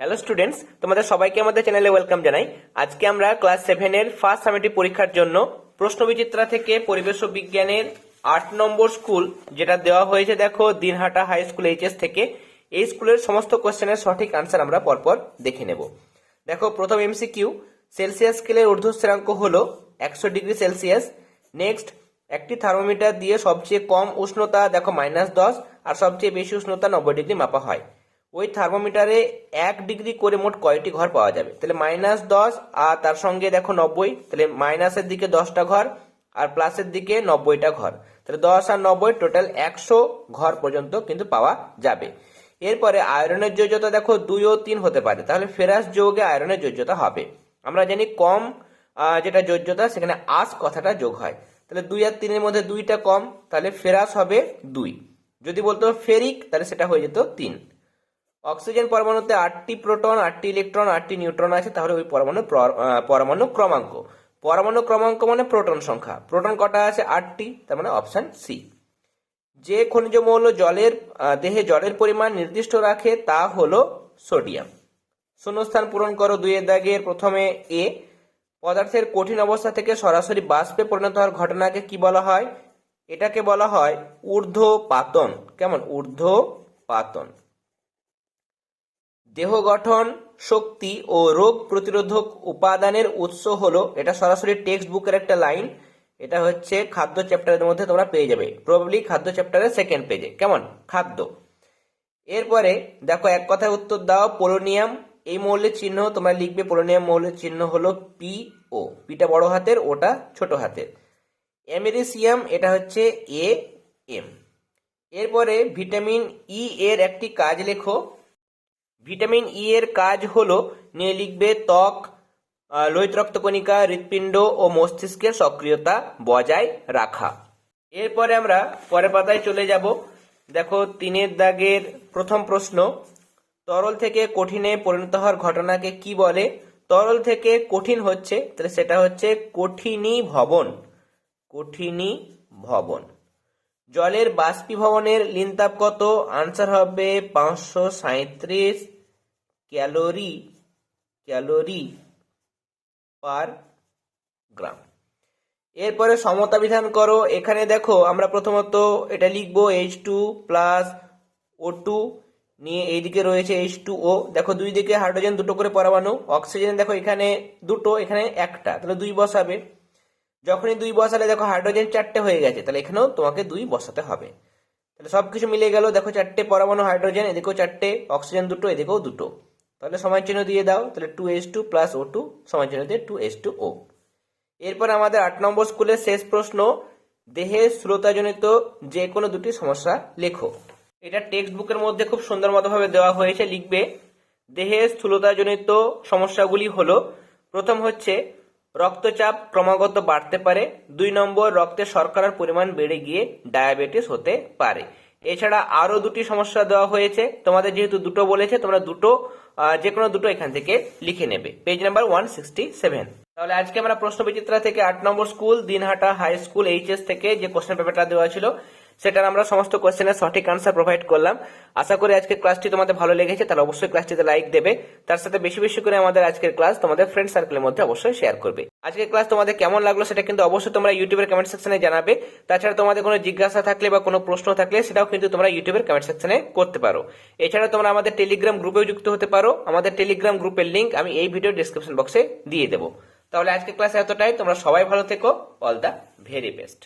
Hello students তোমাদের সবাইকে আমাদের চ্যানেলে ওয়েলকাম জানাই। আজকে আমরা ক্লাস সেভেনের ফার্স্ট সামিটি পরীক্ষার জন্য প্রশ্নবিচিত্রা থেকে পরিবেশ বিজ্ঞানের আট নম্বর স্কুল যেটা দেওয়া হয়েছে, দেখো, দিনহাটা হাই স্কুল এইচএস থেকে। এই স্কুলের সমস্ত কোশ্চেনের সঠিক আনসার আমরা পরপর দেখে নেব। দেখো, প্রথম এমসিকিউ সেলসিয়াস স্কেলের ঊর্ধ্ব স্থিরাঙ্ক হল একশো ডিগ্রি সেলসিয়াস। নেক্সট একটি থার্মোমিটার দিয়ে সবচেয়ে কম উষ্ণতা, দেখো মাইনাস দশ, আর সবচেয়ে বেশি উষ্ণতা নব্বই ডিগ্রি মাপা হয়। ওই থার্মোমিটারে এক ডিগ্রি করে মোট কয়টি ঘর পাওয়া যাবে? তাহলে মাইনাস দশ, আর তার সঙ্গে দেখো নব্বই, তাহলে মাইনাসের দিকে দশটা ঘর, আর প্লাসের দিকে নব্বইটা ঘর। তাহলে দশ আর নব্বই টোটাল একশো ঘর পর্যন্ত কিন্তু পাওয়া যাবে। এরপরে আয়রনের যোজ্যতা দেখো দুই ও তিন হতে পারে। তাহলে ফেরাস যোগে আয়রনের যোজ্যতা হবে। আমরা জানি কম যেটা যোজ্যতা, সেখানে আস কথাটা যোগ হয়। তাহলে দুই আর তিনের মধ্যে দুইটা কম, তাহলে ফেরাস হবে দুই। যদি বলতো ফেরিক, তাহলে সেটা হয়ে যেত তিন। অক্সিজেন পরমাণুতে আটটি প্রোটন, আটটি ইলেকট্রন, আটটি নিউট্রন আছে, তাহলে ওই পরমাণু প্র- পরমাণু ক্রমাঙ্ক। পরমাণু ক্রমাঙ্ক মানে প্রোটন সংখ্যা। প্রোটন কটা আছে? আটটি, তার মানে অপশান সি। যে খনিজ মৌল জলের দেহে জলের পরিমাণ নির্দিষ্ট রাখে, তা হলো সোডিয়াম। শূন্যস্থান পূরণ করো দুইয়ের দাগের প্রথমে এ, পদার্থের কঠিন অবস্থা থেকে সরাসরি বাষ্পে পরিণত হওয়ার ঘটনাকে কি বলা হয়? এটাকে বলা হয় ঊর্ধ্ব পাতন কেমন? ঊর্ধ্ব পাতন দেহ গঠন, শক্তি ও রোগ প্রতিরোধক উপাদানের উৎস হলো, এটা সরাসরি টেক্সট বুকের একটা লাইন এটা হচ্ছে খাদ্য চ্যাপ্টারের মধ্যে তোমরা পেয়ে যাবে। প্রবাবলি খাদ্য চ্যাপ্টারের সেকেন্ড পেজে কেমন? খাদ্য। এরপরে দেখো, এক কথায় উত্তর দাও পোলোনিয়াম এই মৌলের চিহ্ন তোমরা লিখবে পোলোনিয়াম মৌলের চিহ্ন হলো পি ও পিটা বড় হাতের, ওটা ছোট হাতের। এমেরিসিয়াম এটা হচ্ছে এ এম এরপরে ভিটামিন ই এর একটি কাজ লেখো ভিটামিন ই এর কাজ হলো, নিয়ে লিখবে ত্বক লোহিত রক্তকণিকা হৃৎপিণ্ড ও মস্তিষ্কের সক্রিয়তা বজায় রাখা। এরপরে আমরা পরের পাতায় চলে যাব। দেখো, তিনের দাগের প্রথম প্রশ্ন, তরল থেকে কঠিনে পরিণত হওয়ার ঘটনাকে কি বলে? তরল থেকে কঠিন হচ্ছে, তাহলে সেটা হচ্ছে কঠিনী ভবন কঠিনী ভবন। জলের বাষ্পীভবনের লিনতাপ কত? আনসার হবে পাঁচশো সাঁত্রিশ ক্যালোরি ক্যালোরি পার গ্রাম। এরপরে সমতা বিধান করো। এখানে দেখো, আমরা প্রথমত এটা লিখব H two plus O two নিয়ে এইদিকে রয়েছে এইচ টু ও দেখো, দুই দিকে হাইড্রোজেন দুটো করে পরমাণু, অক্সিজেন দেখো, এখানে দুটো, এখানে একটা, তাহলে দুই বসাবে। যখনই দুই বসালে দেখো, হাইড্রোজেন চারটে হয়ে গেছে, তাহলে এখানেও তোমাকে দুই বসাতে হবে। তাহলে সবকিছু মিলে গেল, দেখো, চারটে পরমাণু, হাইড্রোজেন, এদিকেও চারটে, অক্সিজেন দুটো, এদিকেও দুটো। তাহলে সমান চিহ্ন দিয়ে দাও, তাহলে two S two plus O two সমান চিহ্ন দিয়ে টু এস টু ও এরপর আমাদের আট নম্বর স্কুলের শেষ প্রশ্ন দেহের স্থূলতাজনিত যে কোনো দুটি সমস্যা লেখো। এটা টেক্সট বুকের মধ্যে খুব সুন্দর মতোভাবে দেওয়া হয়েছে, লিখবে দেহের স্থূলতাজনিত সমস্যাগুলি হলো, প্রথম হচ্ছে, রক্তচাপ ক্রমাগত বাড়তে পারে, দুই নম্বর রক্তে শর্করার পরিমাণ বেড়ে গিয়ে ডায়াবেটিস হতে পারে। এছাড়া আরও দুটি সমস্যা দেওয়া হয়েছে। তোমাদের যেহেতু দুটো বলেছে, তোমরা দুটো যে কোনো দুটো এখান থেকে লিখে নেবে। Page number one sixty seven তাহলে আজকে আমরা প্রশ্ন বিচিত্রা থেকে আট নম্বর school, Dinhata high school HS থেকে যে কোশ্চেন পেপারটা দেওয়া ছিল সেটার আমরা সমস্ত কোয়েশ্চেনের সঠিক আনসার প্রোভাইড করলাম। আশা করি আজকের ক্লাসটি তোমাদের ভালো লেগেছে, তাহলে অবশ্যই ক্লাসটিতে লাইক দেবে। তার সাথে বেশি বেশি করে আমাদের আজকের ক্লাস তোমাদের ফ্রেন্ড সার্কেলের মধ্যে অবশ্যই শেয়ার করবে। আজকের ক্লাস তোমাদের কেমন লাগল সেটা কিন্তু অবশ্যই তোমরা ইউটিউবের কমেন্ট সেকশনে জানাবে। তাছাড়া তোমাদের কোনো জিজ্ঞাসা থাকলে বা কোনো প্রশ্ন থাকলে সেটাও কিন্তু তোমরা ইউটিউবের কমেন্ট সেকশনে করতে পারো। এছাড়া তোমরা আমাদের টেলিগ্রাম গ্রুপেও যুক্ত হতে পারো। আমাদের টেলিগ্রাম গ্রুপের লিঙ্ক আমি এই ভিডিও ডিসক্রিপশন বক্সে দিয়ে দেবো। তাহলে আজকের ক্লাস এতটাই, তোমরা সবাই ভালো থেকো। All the very best